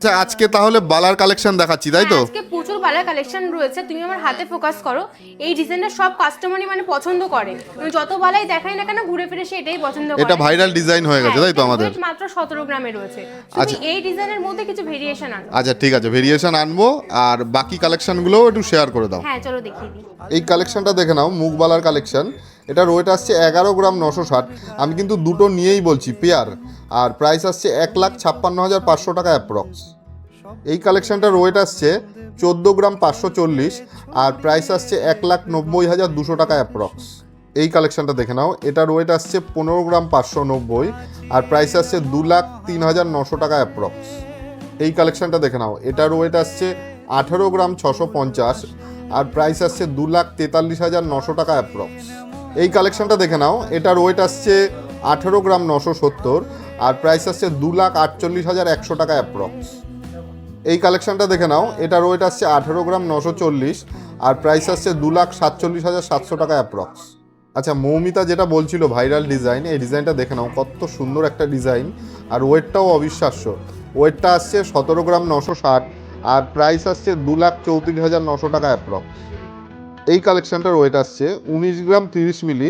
আচ্ছা আজকে তাহলে বালার কালেকশন দেখাচ্ছি তাই তো? হ্যাঁ, আজকে বালার কালেকশন রয়েছে তুমি আমার হাতে ফোকাস করো। এই ডিজাইনটা সব কাস্টমারই মানে পছন্দ করে। তুমি যত বালাই দেখাই না কেন ঘুরে ফিরে সে এটাই পছন্দ করে। এটা ভাইরাল ডিজাইন হয়ে গেছে হ্যাঁ, তাই তো আমাদের? মাত্র সতেরো গ্রামে রয়েছে। আচ্ছা। তুমি এই ডিজাইনের মধ্যে কিছু ভেরিয়েশন আনো। আচ্ছা ঠিক আছে ভেরিয়েশন আনব আর বাকি কালেকশনগুলোও একটু শেয়ার করে দাও। হ্যাঁ চলো দেখিয়ে দিই এই কালেকশনটা দেখে নাও মুখবালার কালেকশন এটার ওয়েট আসছে এগারো গ্রাম নশো ষাট। আমি কিন্তু দুটো নিয়েই বলছি পেয়ার আর প্রাইস আসছে এক লাখ ছাপ্পান্ন হাজার পাঁচশো টাকা অ্যাপ্রক্স এই কালেকশনটার ওয়েট আসছে চোদ্দ গ্রাম পাঁচশো চল্লিশ, আর প্রাইস আসছে এক লাখ নব্বই হাজার দুশো টাকা অ্যাপ্রক্স এই কালেকশনটা দেখে নাও, এটার ওয়েট আসছে পনেরো গ্রাম পাঁচশো নব্বই, আর প্রাইস আসছে দু লাখ তিন হাজার নশো টাকা অ্যাপ্রক্স এই কালেকশনটা দেখে নাও, এটার ওয়েট আসছে আঠেরো গ্রাম ছশো পঞ্চাশ, আর প্রাইস আসছে দু লাখ তেতাল্লিশ হাজার নশো টাকা অ্যাপ্রক্স এই কালেকশনটা দেখে নাও, এটার ওয়েট আসছে আঠেরো গ্রাম নশো সত্তর, আর প্রাইস আসছে দু লাখ আটচল্লিশ হাজার একশো টাকা অ্যাপ্রক্স এই কালেকশনটা দেখে নাও। এটার ওয়েট আসছে আঠেরো গ্রাম নশো চল্লিশ আর প্রাইস আসছে দু লাখ সাতচল্লিশ হাজার সাতশো টাকা অ্যাপ্রক্স আচ্ছা মৌমিতা যেটা বলছিল ভাইরাল ডিজাইন এই ডিজাইনটা দেখে নাও, কত সুন্দর একটা ডিজাইন আর ওয়েটটাও অবিশ্বাস্য। ওয়েটটা আসছে সতেরো গ্রাম নশো ষাট আর প্রাইস আসছে দু লাখ চৌত্রিশ হাজার নশো টাকা অ্যাপ্রক্স এই কালেকশনটার ওয়েট আসছে উনিশ গ্রাম তিরিশ মিলি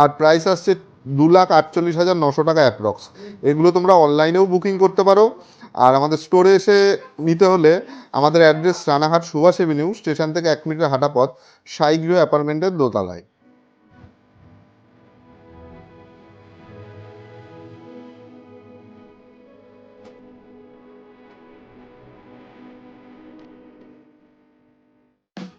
আর প্রাইস আসছে দু লাখ আটচল্লিশ হাজার নশো টাকা অ্যাপ্রক্স এগুলো তোমরা অনলাইনেও বুকিং করতে পারো। আর আমাদের স্টোরে এসে নিতে হলে আমাদের address Ranaghat Subhash avenue station থেকে এক মিনিটের হাঁটা পথ সাইগৃহ অ্যাপার্টমেন্টের দোতলায়।